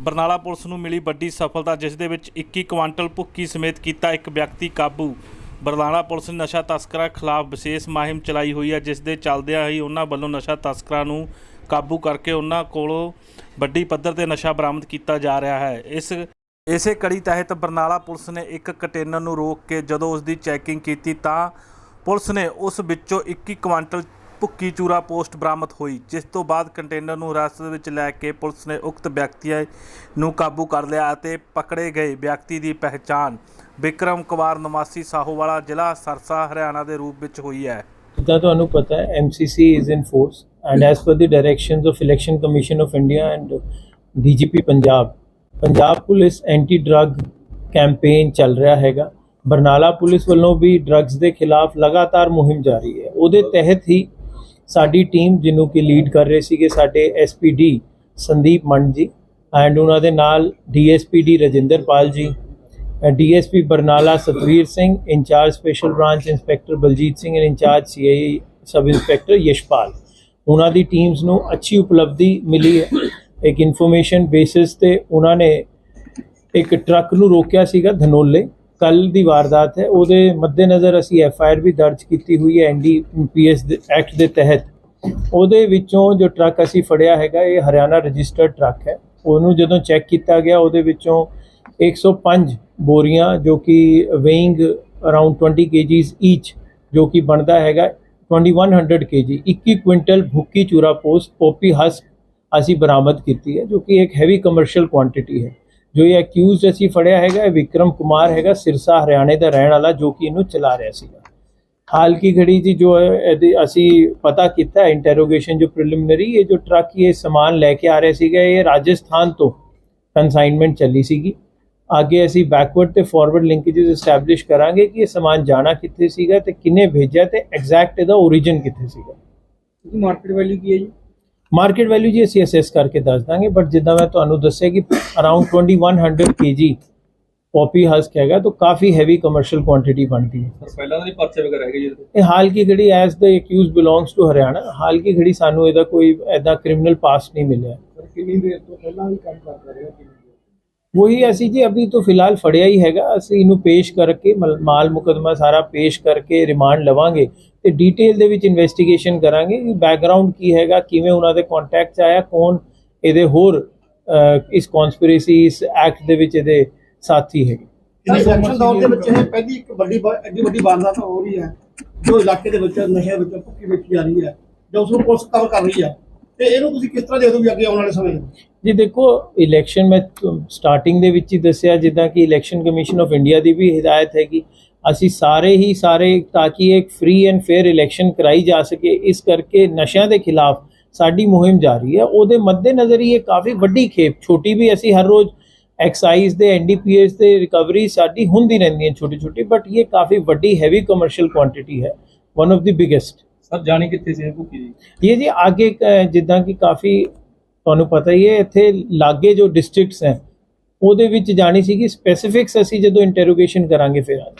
Barnala police ਨੂੰ ਮਿਲੀ ਵੱਡੀ ਸਫਲਤਾ, ਜਿਸ ਦੇ ਵਿੱਚ 21 ਕੁਆਂਟਲ ਭੁੱਕੀ ਸਮੇਤ ਕੀਤਾ ਇੱਕ ਵਿਅਕਤੀ ਕਾਬੂ। ਬਰਨਾਲਾ ਪੁਲਿਸ ਨੇ ਨਸ਼ਾ ਤਸਕਰਾਂ ਖਿਲਾਫ ਵਿਸ਼ੇਸ਼ ਮੁਹਿੰਮ ਚਲਾਈ ਹੋਈ ਹੈ, ਜਿਸ ਦੇ ਚੱਲਦਿਆਂ ਹੀ ਉਹਨਾਂ ਵੱਲੋਂ ਨਸ਼ਾ ਤਸਕਰਾਂ ਨੂੰ ਕਾਬੂ ਕਰਕੇ ਉਹਨਾਂ ਕੋਲੋਂ ਵੱਡੀ ਪੱਧਰ ਤੇ ਨਸ਼ਾ ਬਰਾਮਦ ਕੀਤਾ ਜਾ ਰਿਹਾ ਹੈ। ਇਸ ਇਸੇ ਕੜੀ ਤਹਿਤ ਬਰਨਾਲਾ ਪੁਲਿਸ ਨੇ ਇੱਕ ਕੰਟੇਨਰ ਨੂੰ ਰੋਕ ਕੇ ਜਦੋਂ ਉਸ ਦੀ ਚੈਕਿੰਗ ਕੀਤੀ ਤਾਂ ਪੁਲਿਸ ਨੇ ਉਸ ਵਿੱਚੋਂ 21 ਕੁਆਂਟਲ ਭੁੱਕੀ ਚੂਰਾ ਪੋਸਟ ਬਰਾਮਦ ਹੋਈ, ਜਿਸ ਤੋਂ ਬਾਅਦ ਕੰਟੇਨਰ ਨੂੰ ਹਿਰਾਸਤ ਵਿੱਚ ਲੈ ਕੇ ਪੁਲਿਸ ਨੇ ਉਕਤ ਵਿਅਕਤੀਆਂ ਨੂੰ ਕਾਬੂ ਕਰ ਲਿਆ ਅਤੇ ਪਕੜੇ ਗਏ ਵਿਅਕਤੀ ਦੀ ਪਹਿਚਾਣ। ਵਿਕਰਮ ਕੁਮਾਰ ਨਿਵਾਸੀ, ਸਾਹੋਵਾਲਾ ਜ਼ਿਲ੍ਹਾ ਸਰਸਾ, ਹਰਿਆਣਾ ਦੇ ਰੂਪ ਵਿੱਚ ਹੋਈ ਹੈ। ਜਿੱਦਾਂ ਤੁਹਾਨੂੰ ਪਤਾ ਹੈ MCC is in force and as per the directions of Election Commission of India and DGP Punjab Punjab police anti drug campaign ਚੱਲ ਰਿਹਾ ਹੈਗਾ। ਬਰਨਾਲਾ ਪੁਲਿਸ ਵੱਲੋਂ ਵੀ ਡਰੱਗਸ ਦੇ ਖਿਲਾਫ ਲਗਾਤਾਰ ਮੁਹਿੰਮ ਜਾਰੀ ਹੈ। ਉਹਦੇ ਤਹਿਤ ਹੀ ਸਾਡੀ ਟੀਮ ਜਿਹਨੂੰ ਕਿ ਲੀਡ ਕਰ ਰਹੇ ਸੀਗੇ ਸਾਡੇ SPD ਸੰਦੀਪ ਮੰਡ ਜੀ ਐਂਡ ਉਹਨਾਂ ਦੇ ਨਾਲ DSPD Rajinderpal ji DSP Barnala Satvir Singh, incharge special branch inspector Baljit Singh and incharge CI sub inspector Yashpal. ਉਹਨਾਂ ਦੀ ਟੀਮਸ ਨੂੰ ਅੱਛੀ ਉਪਲਬਧੀ ਮਿਲੀ ਹੈ। ਇੱਕ ਇਨਫੋਰਮੇਸ਼ਨ ਬੇਸਿਸ ਤੇ ਉਹਨਾਂ ਨੇ ਇੱਕ ਟਰੱਕ ਨੂੰ ਰੋਕਿਆ ਸੀਗਾ ਧਨੋਲੇ ਕੱਲ ਦੀ ਵਾਰਦਾਤ ਹੈ। ਉਹਦੇ ਮੱਦੇਨਜ਼ਰ ਅਸੀਂ ਐਫ ਆਈ ਆਰ ਵੀ ਦਰਜ ਕੀਤੀ ਹੋਈ ਹੈ ਐਨਡੀਪੀਐਸ ਐਕਟ ਦੇ ਤਹਿਤ। ਉਹਦੇ ਵਿੱਚੋਂ ਜੋ ਟਰੱਕ ਅਸੀਂ ਫੜਿਆ ਹੈਗਾ, ਇਹ ਹਰਿਆਣਾ ਰਜਿਸਟਰਡ ਟਰੱਕ ਹੈ। ਉਹਨੂੰ ਜਦੋਂ ਚੈੱਕ ਕੀਤਾ ਗਿਆ, ਉਹਦੇ ਵਿੱਚੋਂ 105 ਬੋਰੀਆਂ, ਜੋ ਕਿ ਵੇਇੰਗ ਅਰਾਊਂਡ 20 kgs ਈਚ ਜੋ ਕਿ ਬਣਦਾ ਹੈਗਾ 2100 kg 21 ਕੁਇੰਟਲ ਭੁੱਕੀ ਚੂਰਾ ਪੋਸਟ ਪੋਪੀ ਹਸਕ ਅਸੀਂ ਬਰਾਮਦ ਕੀਤੀ ਹੈ, ਜੋ ਕਿ ਇੱਕ ਹੈਵੀ ਕਮਰਸ਼ੀਅਲ ਕੁਆਂਟੀਟੀ ਹੈ। ਜੋ ਇਹ ਅਕਿਊਜ਼ਡ ਅਸੀਂ ਫੜਿਆ ਹੈਗਾ, ਇਹ ਵਿਕਰਮ ਕੁਮਾਰ ਹੈਗਾ, ਸਿਰਸਾ, ਹਰਿਆਣੇ ਦਾ ਰਹਿਣ ਵਾਲਾ ਜੋ ਕਿ ਇਹਨੂੰ ਚਲਾ ਰਿਹਾ ਸੀਗਾ। ਹਾਲ ਕੀ ਘੜੀ ਜੀ ਜੋ ਅਸੀਂ ਪਤਾ ਕੀਤਾ ਇੰਟਰੋਗੇਸ਼ਨ ਜੋ ਪ੍ਰੀਲਿਮਿਨਰੀ ਇਹ ਜੋ ਟਰੱਕ ਇਹ ਸਮਾਨ ਲੈ ਕੇ ਆ ਰਿਹਾ ਸੀਗਾ, ਇਹ ਰਾਜਸਥਾਨ ਤੋਂ ਕਨਸਾਈਨਮੈਂਟ ਚੱਲੀ ਸੀਗੀ। ਅੱਗੇ ਅਸੀਂ ਬੈਕਵਰਡ ਤੇ ਫਾਰਵਰਡ ਲਿੰਕੇजेस ਐਸਟੈਬਲਿਸ਼ ਕਰਾਂਗੇ ਕਿ ਇਹ ਸਮਾਨ ਜਾਣਾ ਕਿੱਥੇ ਸੀਗਾ ਤੇ ਕਿੰਨੇ ਭੇਜਿਆ ਤੇ ਐਗਜ਼ੈਕਟ ਇਹਦਾ origin ਕਿੱਥੇ ਸੀਗਾ। ਮਾਰਕੀਟ ਵੈਲਿਊ ਕੀ ਹੈ ਜੀ? ਮਾਰਕੀਟ ਵੈਲਿਊ ਜੀ ਅਸੀਂ ਅਸੈਸ ਕਰਕੇ ਦੱਸ ਦਾਂਗੇ ਬਟ ਜਿੱਦਾਂ ਮੈਂ ਤੁਹਾਨੂੰ ਦੱਸਿਆ ਕਿ ਅਰਾਊਂਡ 2100 kg ਪੋਪੀ ਹਸਕ ਹੈਗਾ ਤਾਂ ਕਾਫੀ ਹੈਵੀ ਕਮਰਸ਼ੀਅਲ ਕੁਆਂਟੀਟੀ ਬਣਦੀ ਹੈ। ਪਹਿਲਾਂ ਦੇ ਪਰਚੇ ਵਗੈਰਾ ਹੈਗੇ ਜੀ ਇਹ ਹਾਲ ਕੀ ਘੜੀ as the accused belongs to Haryana ਹਾਲ ਕੀ ਘੜੀ ਸਾਨੂੰ ਇਹਦਾ ਕੋਈ ਐਦਾ ਕ੍ਰਿਮੀਨਲ ਪਾਸਟ ਨਹੀਂ ਮਿਲਿਆ। ਕਿੰਨੀ ਦੇਰ ਤੋਂ ਪਹਿਲਾਂ ਵੀ ਕੰਮ ਕਰਦਾ ਰਿਹਾ ਵਹੀ ਅਸੀਂ ਜੀ ਅਭੀ ਤੋਂ ਫਿਲਹਾਲ ਫੜਿਆ ਹੀ ਹੈਗਾ। ਅਸੀਂ ਇਹਨੂੰ ਪੇਸ਼ ਕਰਕੇ ਮਲ- ਮਾਲ ਮੁਕਦਮਾ ਸਾਰਾ ਪੇਸ਼ ਕਰਕੇ ਰਿਮਾਂਡ ਲਵਾਂਗੇ ਤੇ ਡੀਟੇਲ ਦੇ ਵਿੱਚ ਇਨਵੈਸਟੀਗੇਸ਼ਨ ਕਰਾਂਗੇ। ਕਿ ਬੈਕਗ੍ਰਾਉਂਡ ਕੀ ਹੈਗਾ ਕਿਵੇਂ ਉਹਨਾਂ ਦੇ ਕੰਟੈਕਟ ਆਇਆ ਕੌਣ ਇਹਦੇ ਹੋਰ ਅਹ, ਇਸ ਕਨਸਪੀਰੇਸੀ ਇਸ ਐਕਟ ਦੇ ਵਿੱਚ ਇਹਦੇ ਸਾਥੀ ਹੈਗੇ। ਸਰ ਇਲੈਕਸ਼ਨ ਦੌਰ ਦੇ ਵਿੱਚ ਇਹ ਪਹਿਲੀ ਇੱਕ ਵੱਡੀ ਵਾ- ਐਡੀ ਵੱਡੀ ਵਾਰਦਾਤ ਹੋ ਰਹੀ ਹੈ ਜੋ ਇਲਾਕੇ ਦੇ ਵਿੱਚ ਨਸ਼ੇ ਵਿੱਚ ਭੁੱਕੀ ਵੇਚੀ ਜਾ ਰਹੀ ਹੈ ਜੋ ਉਸ ਨੂੰ ਪੁਲਿਸ ਕਵਰ ਕਰ ਰਹੀ ਹੈ। ਤੇ ਇਹਨੂੰ ਤੁਸੀਂ ਕਿਸ ਤਰ੍ਹਾਂ ਦੇ ਹੋ ਅੱਗੇ ਆਉਣ ਵਾਲੇ ਸਮੇਂ 'ਚ ਜੀ ਦੇਖੋ ਇਲੈਕਸ਼ਨ ਮੈਂ ਸਟਾਰਟਿੰਗ ਦੇ ਵਿੱਚ ਹੀ ਦੱਸਿਆ, ਜਿੱਦਾਂ ਕਿ ਇਲੈਕਸ਼ਨ ਕਮਿਸ਼ਨ ਆਫ ਇੰਡੀਆ ਦੀ ਵੀ ਹਦਾਇਤ ਹੈ ਕਿ ਅਸੀਂ ਸਾਰੇ ਹੀ ਸਾਰੇ ਤਾਂ ਕਿ ਇੱਕ ਫ੍ਰੀ ਐਂਡ ਫੇਅਰ ਇਲੈਕਸ਼ਨ ਕਰਾਈ ਜਾ ਸਕੇ। ਇਸ ਕਰਕੇ ਨਸ਼ਿਆਂ ਦੇ ਖਿਲਾਫ ਸਾਡੀ ਮੁਹਿੰਮ ਜਾਰੀ ਹੈ। ਉਹਦੇ ਮੱਦੇਨਜ਼ਰ ਹੀ ਇਹ ਕਾਫੀ ਵੱਡੀ ਖੇਪ, ਛੋਟੀ ਵੀ ਅਸੀਂ ਹਰ ਰੋਜ਼ ਐਕਸਾਈਜ਼ ਦੇ ਐਨਡੀਪੀਐਸ ਦੇ ਰਿਕਵਰੀ ਸਾਡੀ ਹੁੰਦੀ ਰਹਿੰਦੀ ਹੈ ਛੋਟੀ ਛੋਟੀ ਬਟ ਇਹ ਕਾਫੀ ਵੱਡੀ ਹੈਵੀ ਕਮਰਸ਼ੀਅਲ ਕੁਆਂਟੀਟੀ ਹੈ one of the biggest sir, ਜਾਣੀ ਕਿੱਥੇ ਸੀ ਇਹ ਭੁੱਕੀ ਜੀ? ਇਹ ਜੀ ਅੱਗੇ ਜਿੱਦਾਂ ਕਿ ਕਾਫੀ ਤੁਹਾਨੂੰ ਪਤਾ ਹੀ ਹੈ, ਇੱਥੇ ਲਾਗੇ ਜੋ ਡਿਸਟ੍ਰਿਕਟਸ ਹੈ, ਉਹਦੇ ਵਿੱਚ ਜਾਣੀ ਸੀ ਕਿ ਸਪੈਸੀਫਿਕਸ ਅਸੀਂ ਜਦੋਂ ਇੰਟਰੋਗੇਸ਼ਨ ਕਰਾਂਗੇ ਫਿਰ ਆ